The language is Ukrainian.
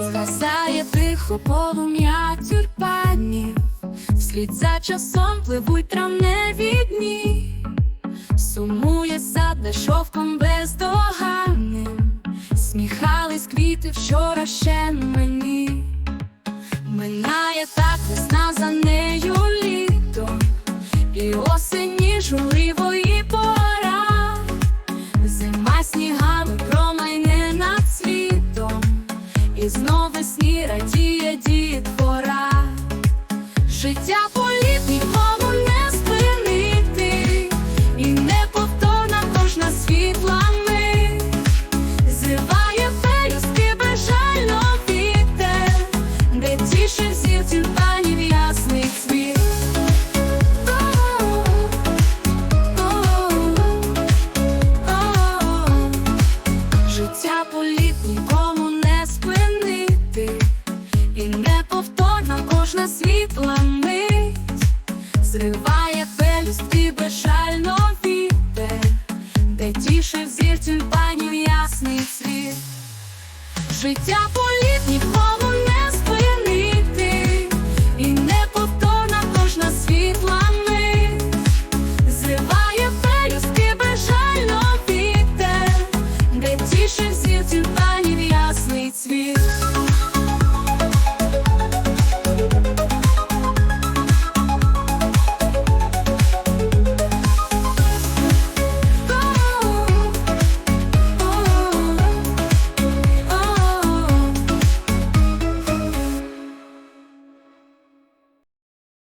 Згасає тихо полум'я тюльпанів, Слід за часом пливуть травневі дні, Сумує сад де шовком бездоганним, Сміхались квіти вчора ще мені, Минає так весна за нею літо, І осені журливої і знов весні радіє дітвора. Життя кожна світла мить зриває пелюстки безжально вітер, де тіше зір тюльпанів ясний світ. Життя